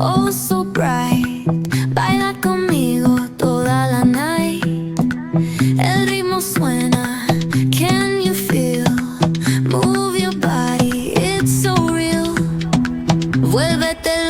oh so bright. Baila conmigo toda la night. El ritmo suena, can you feel? Move your body, it's so real. Vuélvete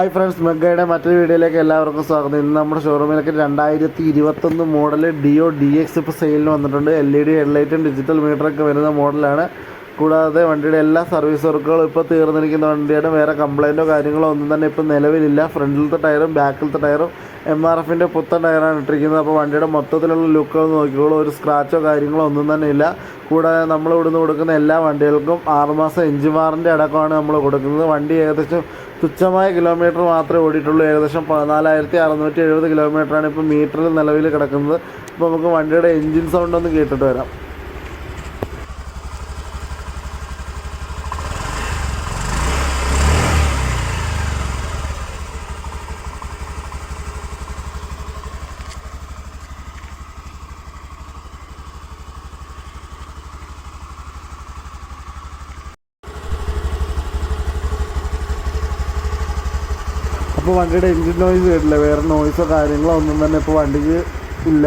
hi friends മെഗയുടെ മറ്റൊരു വീഡിയോയിലേക്ക് എല്ലാവർക്കും സ്വാഗതം. ഇന്ന് നമ്മുടെ ഷോറൂമിലേക്ക് രണ്ടായിരത്തി ഇരുപത്തൊന്ന് മോഡൽ ഡിഒ ഡി എക്സ് ഇപ്പോൾ സെയിലിന് വന്നിട്ടുണ്ട് എൽ ഇ ഡി ഹെഡ്ലൈറ്റും ഡിജിറ്റൽ മീറ്ററൊക്കെ വരുന്ന മോഡലാണ് കൂടാതെ വണ്ടിയുടെ എല്ലാ സർവീസ് വർക്കുകളും ഇപ്പോൾ തീർന്നിരിക്കുന്ന വണ്ടിയുടെ വേറെ കംപ്ലൈന്റോ കാര്യങ്ങളോ ഒന്നും തന്നെ ഇപ്പോൾ നിലവിലില്ല. ഫ്രണ്ടിലത്തെ ടയറും ബാക്കിലത്തെ ടയറും എം ആർ എഫിന്റെ പുത്തൻ ടയറാണ് ഇട്ടിരിക്കുന്നത്. അപ്പോൾ വണ്ടിയുടെ മൊത്തത്തിലുള്ള ലുക്കുകൾ നോക്കിക്കോളൂ. ഒരു സ്ക്രാച്ചോ കാര്യങ്ങളോ ഒന്നും തന്നെ ഇല്ല. കൂടാതെ നമ്മൾ ഇവിടുന്ന് കൊടുക്കുന്ന എല്ലാ വണ്ടികൾക്കും ആറുമാസം എഞ്ചിൻ വാറിന്റെ അടക്കമാണ് നമ്മൾ കൊടുക്കുന്നത്. വണ്ടി ഏകദേശം തുച്ഛമായ കിലോമീറ്റർ മാത്രമേ ഓടിയിട്ടുള്ളൂ. ഏകദേശം പതിനാലായിരത്തി അറുന്നൂറ്റി എഴുപത് കിലോമീറ്ററാണ് ഇപ്പോൾ മീറ്ററിൽ നിലവിൽ കിടക്കുന്നത്. അപ്പോൾ നമുക്ക് വണ്ടിയുടെ എഞ്ചിൻ സൗണ്ട് ഒന്ന് കേട്ടിട്ട് വരാം. അപ്പോൾ വണ്ടിയുടെ എൻജിൻ നോയ്സ് കേട്ടില്ല വേറെ നോയ്സോ കാര്യങ്ങളോ ഒന്നും തന്നെ ഇപ്പോൾ വണ്ടിക്ക് ഇല്ല.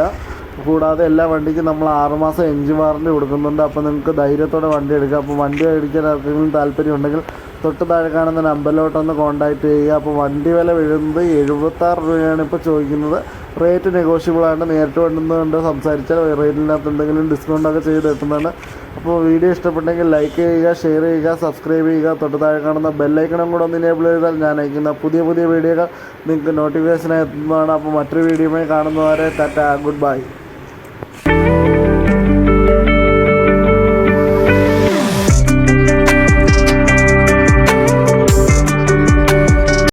കൂടാതെ എല്ലാ വണ്ടിക്കും നമ്മൾ ആറുമാസം എൻജിൻ വാറണ്ടി കൊടുക്കുന്നുണ്ട്. അപ്പോൾ നിങ്ങൾക്ക് ധൈര്യത്തോടെ വണ്ടി എടുക്കാം. അപ്പോൾ വണ്ടി മേടിക്കാൻ ആർക്കെങ്കിലും താല്പര്യം ഉണ്ടെങ്കിൽ തൊട്ട് താഴെ കാണുന്ന നമ്പറിലോട്ടൊന്ന് കോൺടാക്റ്റ് ചെയ്യുക. അപ്പോൾ വണ്ടി വില വീഴുന്നത് എഴുപത്താറ് രൂപയാണ് ഇപ്പോൾ ചോദിക്കുന്നത്. റേറ്റ് നെഗോഷ്യബിൾ ആണ്. നേരിട്ട് വേണ്ടുന്നുണ്ട് സംസാരിച്ചാൽ റേറ്റിനകത്ത് എന്തെങ്കിലും ഡിസ്കൗണ്ടൊക്കെ ചെയ്ത് കിട്ടുന്നതാണ് അപ്പോൾ വീഡിയോ ഇഷ്ടപ്പെട്ടെങ്കിൽ ലൈക്ക് ചെയ്യുക ഷെയർ ചെയ്യുക സബ്സ്ക്രൈബ് ചെയ്യുക. തൊട്ട് താഴെ കാണുന്ന ബെല്ലൈക്കണം കൂടെ ഒന്ന് ഇനേബിൾ ചെയ്താൽ ഞാൻ അയക്കുന്ന പുതിയ പുതിയ വീഡിയോകൾ നിങ്ങൾക്ക് നോട്ടിഫിക്കേഷൻ എത്തുന്നതാണ്. അപ്പോൾ മറ്റൊരു വീഡിയോയുമായി കാണുന്നവരെ ടാറ്റ ഗുഡ് ബൈ